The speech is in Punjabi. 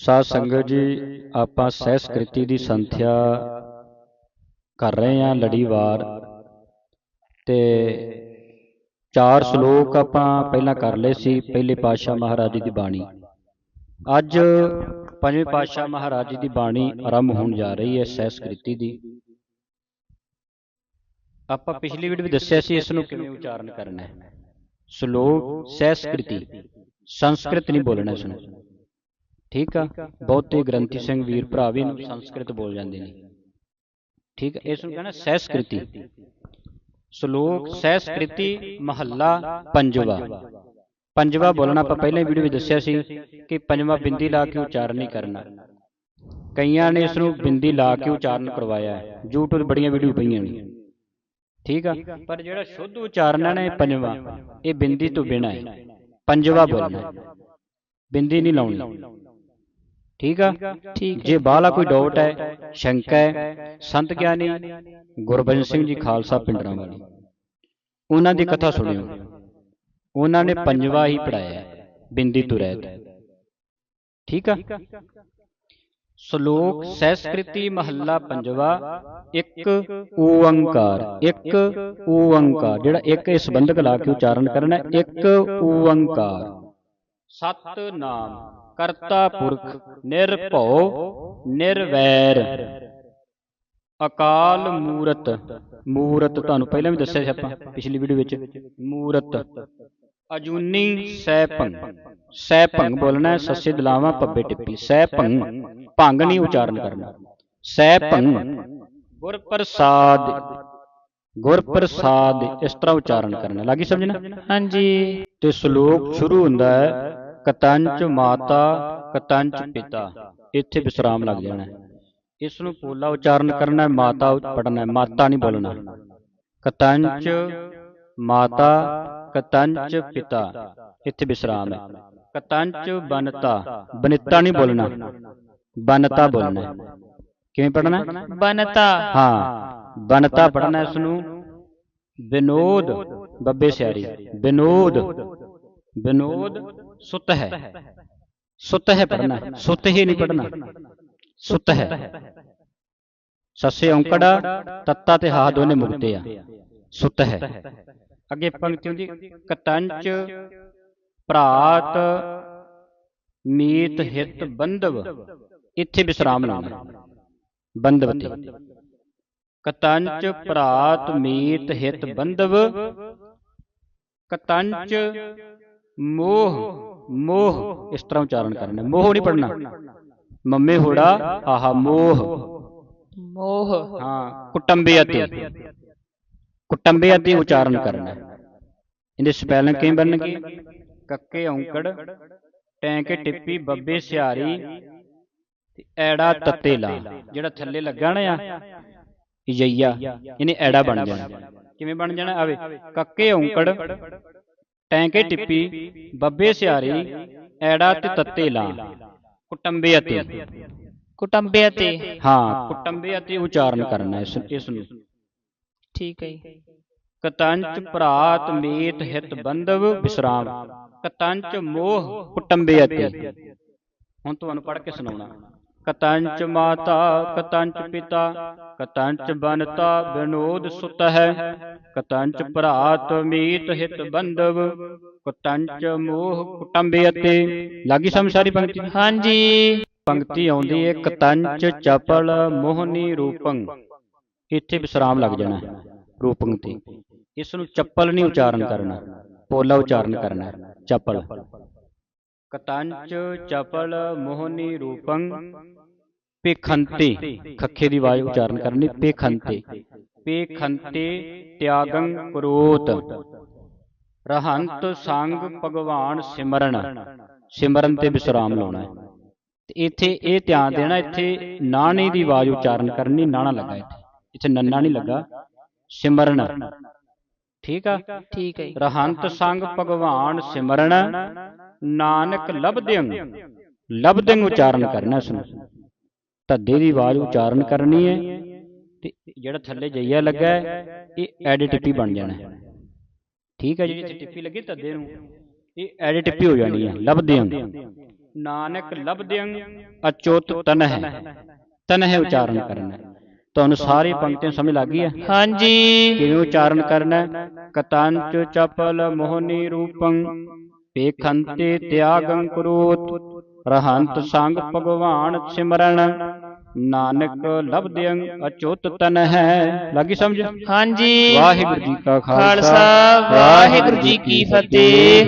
ਸਾਧ ਸੰਗਤ ਜੀ, ਆਪਾਂ ਸਹਿਸਕ੍ਰਿਤੀ ਦੀ ਸੰਥਿਆ ਕਰ ਰਹੇ ਹਾਂ ਲੜੀਵਾਰ ਤੇ ਚਾਰ ਸ਼ਲੋਕ ਆਪਾਂ ਪਹਿਲਾਂ ਕਰ ਲਏ ਸੀ, ਪਹਿਲੇ ਪਾਤਸ਼ਾਹ ਮਹਾਰਾਜ ਦੀ ਬਾਣੀ। ਅੱਜ ਪੰਜਵੇਂ ਪਾਤਸ਼ਾਹ ਮਹਾਰਾਜ ਦੀ ਬਾਣੀ ਆਰੰਭ ਹੋਣ ਜਾ ਰਹੀ ਹੈ ਸਹਿਸਕ੍ਰਿਤੀ ਦੀ। ਆਪਾਂ ਪਿਛਲੀ ਵੀਡੀਓ ਵਿੱਚ ਦੱਸਿਆ ਸੀ, ਇਸ ਨੂੰ ਕਿਵੇਂ ਉਚਾਰਨ ਕਰਨਾ ਹੈ। ਸ਼ਲੋਕ ਸਹਿਸਕ੍ਰਿਤੀ ਸੰਸਕ੍ਰਿਤ ਨਹੀਂ ਬੋਲਣਾ ਇਸ ਨੂੰ। ਠੀਕ ਆ? ਬਹੁਤੇ ਗ੍ਰੰਥੀ ਸਿੰਘ ਵੀਰ ਭਰਾ ਵੀ ਇਹਨੂੰ ਸੰਸਕ੍ਰਿਤ ਬੋਲ ਜਾਂਦੇ ਨੇ। ਠੀਕ ਹੈ ਇਸ ਨੂੰ ਕਹਿੰਦਾ ਸਹਿਸਕ੍ਰਿਤੀ। ਸ਼ਲੋਕ ਸਹਿਸਕ੍ਰਿਤੀ ਮਹੱਲਾ ਪੰਜਵਾ। ਪੰਜਵਾ। ਬੋਲਣਾ ਆਪਾਂ ਪਹਿਲਾਂ ਵੀਡੀਓ ਵਿੱਚ ਦੱਸਿਆ ਸੀ ਕਿ ਪੰਜਵਾ ਬਿੰਦੀ ਲਾ ਕੇ ਉਚਾਰਨ ਨਹੀਂ ਕਰਨਾ। ਕਈਆਂ ਨੇ ਇਸ ਨੂੰ ਬਿੰਦੀ ਲਾ ਕੇ ਉਚਾਰਨ ਕਰਵਾਇਆ ਹੈ। YouTube ਬੜੀਆਂ ਵੀਡੀਓ ਪਈਆਂ ਨੇ। ਠੀਕ ਆ? ਪਰ ਜਿਹੜਾ ਸ਼ੁੱਧ ਉਚਾਰਨ ਹੈ ਨਾ ਇਹ ਪੰਜਵਾ। ਇਹ ਬਿੰਦੀ ਤੋਂ ਬਿਨਾਂ ਹੈ। ਪੰਜਵਾ ਬੋਲਣਾ। ਬਿੰਦੀ ਨਹੀਂ ਲਾਉਣੀ। ਠੀਕ ਆ? ਠੀਕ ਜੇ ਬਾਹਲਾ ਕੋਈ ਡਾਊਟ ਹੈ ਸ਼ੰਕਾ ਹੈ ਸੰਤ ਗਿਆਨੀ ਗੁਰਬਚਨ ਸਿੰਘ ਜੀ ਖਾਲਸਾ ਪਿੰਡਰਾਂ ਵਾਲੇ। ਉਹਨਾਂ ਦੀ ਕਥਾ ਸੁਣਿਓ। ਉਹਨਾਂ ਨੇ ਪੰਜਵਾ ਹੀ ਪੜਾਇਆ ਬਿੰਦੀ ਤੋਂ। ਰਹਿਤ ਠੀਕ ਆ? ਸ਼ਲੋਕ ਸਹਿਸਕ੍ਰਿਤੀ ਮਹੱਲਾ ਪੰਜਵਾ ਇੱਕ ਓੰਕਾਰ ਇੱਕ ਓੰਕਾਰ ਜਿਹੜਾ ਇੱਕ ਇਸ ਸੰਬੰਧਕ ਲਾ ਕੇ ਉਚਾਰਨ ਕਰਨਾ ਹੈ, ਇੱਕ ਓੰਕਾਰ ਸਤ ਨਾਮ ਕਰਤਾ ਪੁਰਖ ਨਿਰਭਉ ਨਿਰਵੈਰ। ਅਕਾਲ ਮੂਰਤ ਮੂਰਤ ਤੁਹਾਨੂੰ ਪਹਿਲਾਂ ਵੀ ਦੱਸਿਆ ਸੀ ਆਪਾਂ ਪਿਛਲੀ ਵੀਡੀਓ ਵਿੱਚ। ਮੂਰਤ ਅਜੂਨੀ ਸੈਭੰ ਸੈਭੰ ਬੋਲਣਾ ਹੈ, ਸੱਸੇ ਦਲਾਵਾਂ ਪੱਬੇ ਟਿੱਪੀ। ਸੈਭੰ ਭੰਗ ਨਹੀਂ ਉਚਾਰਨ ਕਰਨਾ। ਸੈਭੰ ਗੁਰ ਪ੍ਰਸਾਦ ਗੁਰ ਪ੍ਰਸਾਦ ਇਸ ਤਰ੍ਹਾਂ ਉਚਾਰਨ ਕਰਨਾ। ਲੱਗੀ ਸਮਝਣਾ ਹਾਂਜੀ। ਤੇ ਸ਼ਲੋਕ ਸ਼ੁਰੂ ਹੁੰਦਾ ਹੈ ਕਤੰਚ ਮਾਤਾ ਕਤੰਚ ਪਿਤਾ। ਇੱਥੇ ਵਿਸਰਾਮ ਲੱਗ ਜਾਣਾ ਹੈ। ਇਸ ਨੂੰ ਪੋਲਾ ਉਚਾਰਨ ਕਰਨਾ ਹੈ ਮਾਤਾ ਪੜਨਾ ਹੈ। ਮਾਤਾ ਨਹੀਂ ਬੋਲਣਾ। ਕਤੰਚ ਮਾਤਾ ਕਤੰਚ ਪਿਤਾ। ਇੱਥੇ ਵਿਸਰਾਮ ਹੈ। ਕਤੰਚ ਬਨਤਾ। ਬਨਿਤਾ ਨਹੀਂ ਬੋਲਣਾ। ਬਨਤਾ ਬੋਲਣਾ ਕਿਵੇਂ ਪੜਨਾ ਬਨਤਾ। ਹਾਂ। ਬਨਤਾ ਪੜਨਾ ਇਸ ਨੂੰ। ਵਿਨੋਦ। ਬੱਬੇ ਸਿਆਰੀ। ਵਿਨੋਦ। ਵਿਨੋਦ ਸੁਤ ਹੈ ਸੁਤ ਹੈ ਪੜਨਾ ਸੁਤ ਹੀ ਨਹੀਂ ਪੜਨਾ ਸੁਤ ਹੈ ਸੱਸੇ ਔਂਕੜਾ ਤੱਤਾ ਤੇ ਹਾ ਦੋਨੇ ਮੁਕਤੇ ਆ ਸੁਤ ਹੈ ਅੱਗੇ ਪੰਕਤੀ ਹੁੰਦੀ ਕਤੰਚ ਭਰਾਤ ਮੀਤ ਹਿਤ ਬੰਧਵ ਇੱਥੇ ਵਿਸਰਾਮ ਲਾਉਣਾ ਬੰਧਵਤੀ ਕਤੰਚ ਭਰਾਤ ਮੀਤ ਹਿਤ ਬੰਧਵ ਕਤੰਚ ਮੋਹ ਮੋਹ ਇਸ ਤਰ੍ਹਾਂ ਉਚਾਰਨ ਕਰਨਾ। ਮੋਹ ਨਹੀਂ ਪੜਨਾ ਮੰਮੇ ਹੋੜਾ ਆਹਾ ਮੋਹ। ਮੋਹ। ਹਾਂ ਕੁਟੰਬਿਅਤੀ ਕੁਟੰਬਿਅਤੀ ਉਚਾਰਨ ਕਰਨਾ। ਇਹਦੇ ਸਪੈਲਿੰਗ ਕਿਵੇਂ ਬਣਨਗੇ? ਕੱਕੇ ਔਂਕੜ ਟੈਂਕੇ ਟਿੱਪੀ ਬੱਬੇ ਸਿਹਾਰੀ ਤੇ ਐੜਾ ਤੱਤੇ ਲਾ ਜਿਹੜਾ ਥੱਲੇ ਲੱਗਾ ਨਾ ਆ ਯਈਆ ਇਹਨੇ ਐੜਾ ਬਣ ਜਾਣਾ। ਕਿਵੇਂ ਬਣ ਜਾਣਾ? ਆਵੇ ਕੱਕੇ ਔਂਕੜ। ਟੈਂਕੇ ਟਿੱਪੀ ਬੱਬੇ ਸਿਹਾਰੀ ਐੜਾ ਤੇ ਤੱਤੇ ਲਾ ਕੁਟੰਬੇ ਅਤੇ। ਕੁਟੰਬੇ ਅਤੇ। ਹਾਂ ਕੁਟੰਬੇ ਅਤੇ ਉਚਾਰਨ ਕਰਨਾ ਇਸ ਇਸ ਨੂੰ। ਠੀਕ ਹੈ ਜੀ। ਕਤੰਚ ਭਰਾਤ ਮੀਤ ਹਿਤ ਬੰਧਵ ਵਿਸਰਾਮ ਕਤੰਚ ਮੋਹ ਕੁਟੰਬੇ ਅਤੇ। ਹੁਣ ਤੁਹਾਨੂੰ ਪੜ੍ਹ ਕੇ ਸੁਣਾਉਣਾ। ਕਤੰਚ ਮਾਤਾ ਕਤੰਚ ਪਿਤਾ ਕਤੰਚ ਬਨਤਾ ਵਿਨੋਦ ਸੁਤ ਹੈ ਕਤੰਚ ਭਰਾਤ ਮੀਤ ਹਿਤ ਬੰਧਵ ਕਤੰਚ ਮੋਹ ਕੁਟੰਬੇ ਅਤੇ ਲੱਗੀ ਸਮਝ ਸਾਰੀ ਪੰਕਤੀ? ਹਾਂਜੀ। ਪੰਕਤੀ ਆਉਂਦੀ ਹੈ ਕਤੰਚ ਚਪਲ ਮੋਹਨੀ ਰੂਪੰ। ਇੱਥੇ ਵਿਸਰਾਮ ਲੱਗ ਜਾਣਾ ਹੈ, ਰੂਪੰ ਤੇ। ਇਸ ਨੂੰ ਚੱਪਲ ਨਹੀਂ ਉਚਾਰਨ ਕਰਨਾ ਪੋਲਾ ਉਚਾਰਨ ਕਰਨਾ ਚੱਪਲ। ਕਤੰਚ ਚਪਲ ਮੋਹਨੀ ਰੂਪੰ ਪੇਖੰਤੇ ਖੱਖੇ ਦੀ ਆਵਾਜ਼ ਉਚਾਰਨ ਕਰਨੀ ਪੇਖੰਤੇ ਪੇਖੰਤੇ ਤਿਆਗੰ ਕਰੋਤ। ਰਹੰਤ ਸੰਗ ਭਗਵਾਨ ਸਿਮਰਨ। ਸਿਮਰਨ ਤੇ ਵਿਸਰਾਮ ਲਾਉਣਾ ਹੈ। ਤੇ ਇੱਥੇ ਇਹ ਧਿਆਨ ਦੇਣਾ ਇੱਥੇ ਨਾਣੇ ਦੀ ਆਵਾਜ਼ ਉਚਾਰਨ ਕਰਨੀ ਨਾਣਾ ਲੱਗਾ ਇੱਥੇ। ਇੱਥੇ ਨੰਨਾ ਨਹੀਂ ਲੱਗਾ। ਸਿਮਰਨ। ਠੀਕ ਆ? ਠੀਕ ਹੈ ਜੀ। ਰਹੰਤ ਸੰਗ ਭਗਵਾਨ ਸਿਮਰਨ ਨਾਨਕ ਲਬਦਿੰ ਲਬਦਿੰ ਉਚਾਰਨ ਕਰਨਾ ਇਸ ਨੂੰ ਧੱਦੇ ਦੀ ਆਵਾਜ਼ ਉਚਾਰਨ ਕਰਨੀ ਹੈ ਤੇ ਜਿਹੜਾ ਥੱਲੇ ਜਈਆ ਲੱਗਾ ਹੈ ਇਹ ਐਡ ਟਿੱਪੀ ਬਣ ਜਾਣਾ ਹੈ। ਠੀਕ ਹੈ ਜਿਹੜੀ ਇੱਥੇ ਟਿੱਪੀ ਲੱਗੀ ਧੱਦੇ ਨੂੰ। ਇਹ ਐਡ ਟਿੱਪੀ ਹੋ ਜਾਣੀ ਹੈ। ਲਬਦਿੰ ਨਾਨਕ ਲਬਦਿਆਂ ਅਚੁੱਤ ਤਨ ਹੈ ਤਨ ਹੈ ਉਚਾਰਨ ਕਰਨਾ। ਤੁਹਾਨੂੰ ਸਾਰੀ ਪੰਕਤੀਆਂ ਸਮਝ ਲੱਗ ਗਈ ਹੈ ਹਾਂਜੀ। ਕਿਵੇਂ ਉਚਾਰਨ ਕਰਨਾ? ਕਤੰਚ ਚਪਲ ਮੋਹਨੀ ਰੂਪੰ ਪੇਖੰਤੇ ਤਿਆਗੰ ਕਰੋਤ ਰਹੰਤ ਸੰਗ ਭਗਵਾਨ ਸਿਮਰਨ ਨਾਨਕ ਲਬਦਿਆਂ ਅਚੁੱਤ ਤਨ ਹੈ। ਲੱਗੀ ਸਮਝ? ਹਾਂਜੀ। ਵਾਹਿਗੁਰੂ ਜੀ ਕਾ ਖਾਲਸਾ ਖਾਲਸਾ ਵਾਹਿਗੁਰੂ ਜੀ ਕੀ ਫਤਿਹ।